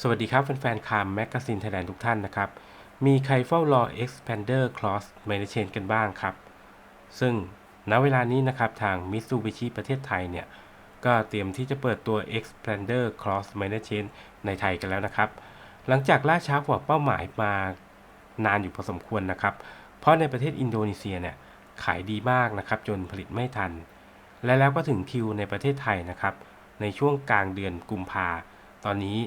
สวัสดีครับแฟนๆคามแมกกาซีนไทยแลนด์ทุกท่านนะครับ มีใครเฝ้ารอ Expander Cross m a n a g e n กันบ้างครับ ซึ่งณเวลานี้นะครับ ทาง Mitsubishi ประเทศไทยเนี่ย ก็เตรียมที่จะเปิดตัว Expander Cross m a n a g e n ในไทยกันแล้วนะครับ หลังจากล่าช้ากว่าเป้าหมายมานานอยู่พอสมควรนะครับ เพราะในประเทศอินโดนีเซียเนี่ย ขายดีมากนะครับ จนผลิตไม่ทัน และแล้วก็ถึงคิวในประเทศไทยนะครับ ในช่วงกลางเดือนกุมภาตอนนี้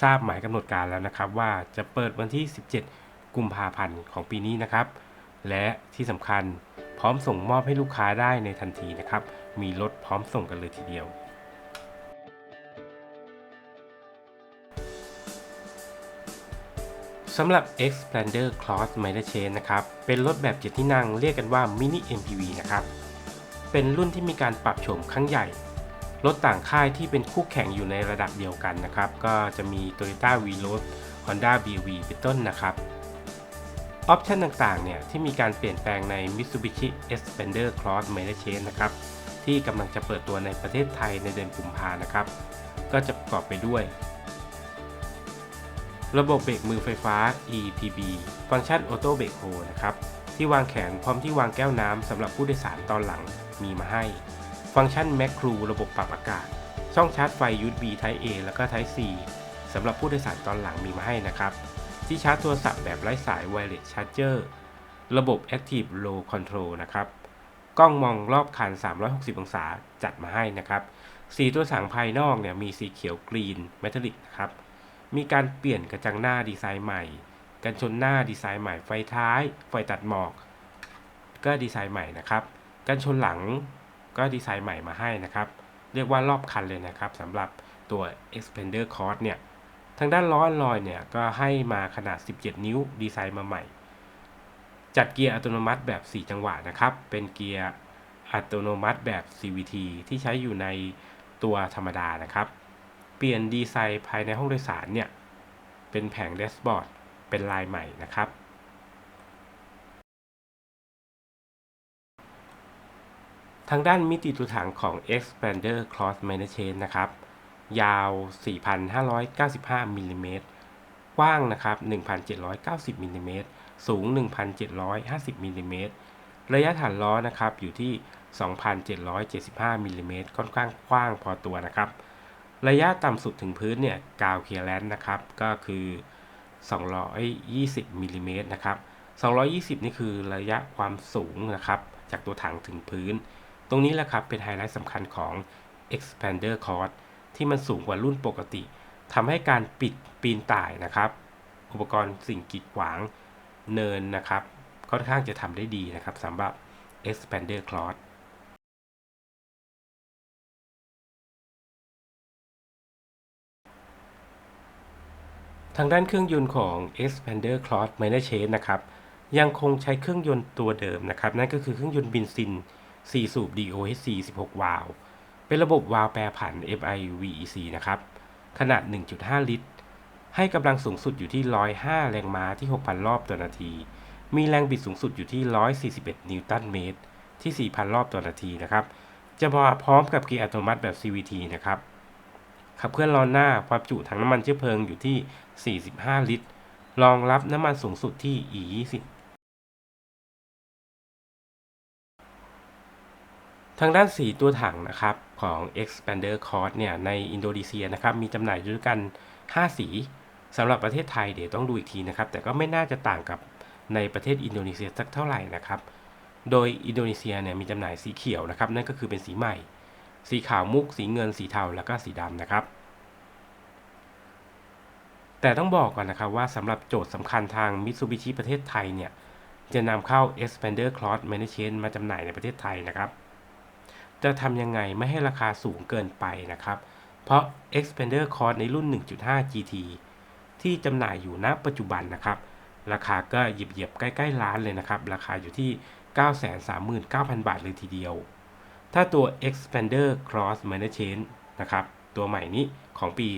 ทราบหมายกำหนดการแล้วนะครับ ว่าจะเปิดวันที่ 17 กุมภาพันธ์ของปีนี้นะครับ และที่สำคัญพร้อมส่งมอบให้ลูกค้าได้ในทันทีนะครับ มีรถพร้อมส่งกันเลยทีเดียว สำหรับ Xpander Cross m i d e r Chain นะครับ เป็นรถแบบ7ที่นั่งเรียกกันว่า Mini MPV นะครับ เป็นรุ่นที่มีการปรับโฉมครั้งใหญ่ รถต่างค่ายที่เป็นคู่แข่งอยู่ในระดับเดียวกันนะครับ ก็จะมี Toyota v r o s Honda BV เป็นต้นนะครับ ออปชันต่างๆ เนี่ยที่มีการเปลี่ยนแปลงใน Mitsubishi Xpander Cross m a n a g e นะครับ ที่กำลังจะเปิดตัวในประเทศไทยในเดือนกุมภานะครับ ก็จะประกอบไปด้วย ระบบเบรกมือไฟฟ้า EPB ฟังก์ชัน Auto Brake Hold นะครับ ที่วางแขนพร้อมที่วางแก้วน้ำสำหรับผู้โดยสารตอนหลังมีมาให้ ฟังก์ชัน Mac Crew ระบบปรับอากาศ ช่องชาร์จไฟ USB Type A แล้วก็ Type C สำหรับผู้โดยสารตอนหลังมีมาให้นะครับ ที่ชาร์จโทรศัพท์แบบไร้สาย Wireless Charger ระบบ Active Low Control นะครับ กล้องมองรอบคัน 360 องศาจัดมาให้นะครับ สีตัวสังภายนอกเนี่ยมีสีเขียวกรีนเมทัลลิกนะครับ มีการเปลี่ยนกระจังหน้าดีไซน์ใหม่ กันชนหน้าดีไซน์ใหม่ ไฟท้าย ไฟตัดหมอก ก็ดีไซน์ใหม่นะครับ กันชนหลัง ก็ดีไซน์ใหม่มาให้นะครับ เรียกว่ารอบคันเลยนะครับสำหรับตัว Expander Cross เนี่ย ทางด้านล้อลอยเนี่ย ก็ให้มาขนาด 17 นิ้วดีไซน์มาใหม่ จัดเกียร์อัตโนมัติแบบ 4 จังหวะนะครับ เป็นเกียร์อัตโนมัติแบบ CVT ที่ใช้อยู่ในตัวธรรมดานะครับ เปลี่ยนดีไซน์ภายในห้องโดยสารเนี่ย เป็นแผงแดชบอร์ดเป็นลายใหม่นะครับ ทางด้านมิติตัวถังของ Expander Cross m a n a g e นะครับ ยาว 4,595มิลลิเมตรกว้างนะครับ 1,790มิลลิเมตรสูง 1,750มิลลิเมตรระยะฐานล้อนะครับอยู่ที่ 2,775มิลลิเมตรค่อนข้างกว้างพอตัวนะครับ ระยะต่ำสุดถึงพื้นเนี่ยกาวเคลียร์แลนด์นะครับ ก็คือ 220มิลลิเมตรนะครับ 220 นี่คือระยะความสูงนะครับ จากตัวถังถึงพื้น ตรงนี้แหละครับเป็นไฮไลท์สำคัญของ Expander Cross ที่มันสูงกว่ารุ่นปกติทำให้การปิดปีนต่ายนะครับ อุปกรณ์สิ่งกีดขวางเนินนะครับ ค่อนข้างจะทำได้ดีนะครับสำหรับ Expander Cross ทางด้านเครื่องยนต์ของ Expander Cross m i n o r Change นะครับ ยังคงใช้เครื่องยนต์ตัวเดิมนะครับ นั่นก็คือเครื่องยนต์บินซิน 4 สูบ DOHC 16 วาล์วเป็นระบบวาล์วแปรผัน FIVEC นะครับ ขนาด 1.5 ลิตร ให้กำลังสูงสุดอยู่ที่ 105 แรงม้าที่ 6,000 รอบต่อนาที มีแรงบิดสูงสุดอยู่ที่ 141 นิวตันเมตร ที่ 4,000 รอบต่อนาทีนะครับ จะมาพร้อมกับเกียร์อัตโนมัติแบบ CVT นะครับ ขับเคลื่อนล้อหน้าความจุถังน้ำมันเชื้อเพลิงอยู่ที่ 45 ลิตร รองรับน้ำมันสูงสุดที่ E20 ทางด้านสีตัวถังนะครับของ Expander Cross เนี่ยในอินโดนีเซียนะครับมีจำหน่ายอยู่ด้วยกัน 5 สีสำหรับประเทศไทยเดี๋ยวต้องดูอีกทีนะครับ แต่ก็ไม่น่าจะต่างกับในประเทศอินโดนีเซียสักเท่าไหร่นะครับ โดยอินโดนีเซียเนี่ยมีจำหน่ายสีเขียวนะครับ นั่นก็คือเป็นสีใหม่ สีขาวมุก สีเงิน สีเทาแล้วก็สีดำนะครับ แต่ต้องบอกก่อนนะครับว่าสำหรับโจทย์สำคัญทาง Mitsubishi ประเทศไทยเนี่ยจะนำเข้า Expander Cross m a n a g e มาจำหน่ายในประเทศไทยนะครับ จะทำยังไงไม่ให้ราคาสูงเกินไปนะครับ เพราะ Expander Cross ในรุ่น 1.5 GT ที่จำหน่ายอยู่ณปัจจุบันนะครับ ราคาก็เหยียบๆใกล้ๆล้านเลยนะครับ ราคาอยู่ที่ 939,000 บาทเลยทีเดียว ถ้าตัว Expander Cross m a n a g e นะครับ ตัวใหม่นี้ของปี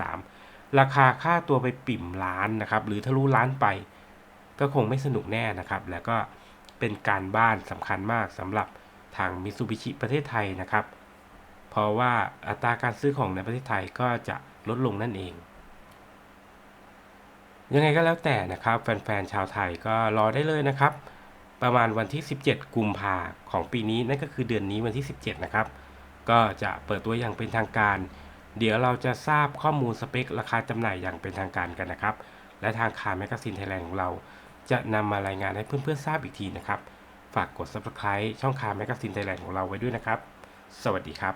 2023 ราคาค่าตัวไปปิ่มล้านนะครับ หรือทะลุล้านไป ก็คงไม่สนุกแน่นะครับ แล้วก็เป็นการบ้านสำคัญมากสำหรับ ทาง Mitsubishi ประเทศไทยนะครับ เพราะว่าอัตราการซื้อของในประเทศไทยก็จะลดลงนั่นเอง ยังไงก็แล้วแต่นะครับ แฟนๆชาวไทยก็รอได้เลยนะครับ ประมาณวันที่ 17 กุมภาของปีนี้นั่นก็คือเดือนนี้วันที่ 17 นะครับ ก็จะเปิดตัวอย่างเป็นทางการ เดี๋ยวเราจะทราบข้อมูลสเปค ราคาจำหน่ายอย่างเป็นทางการกันนะครับ และทางคาร์แมกกาซีนไทยแลนด์ของเราจะนำมารายงานให้เพื่อนๆทราบอีกทีนะครับ ฝากกด subscribe ช่องคาร์แมกซินไทยแลนด์ของเราไว้ด้วยนะครับ สวัสดีครับ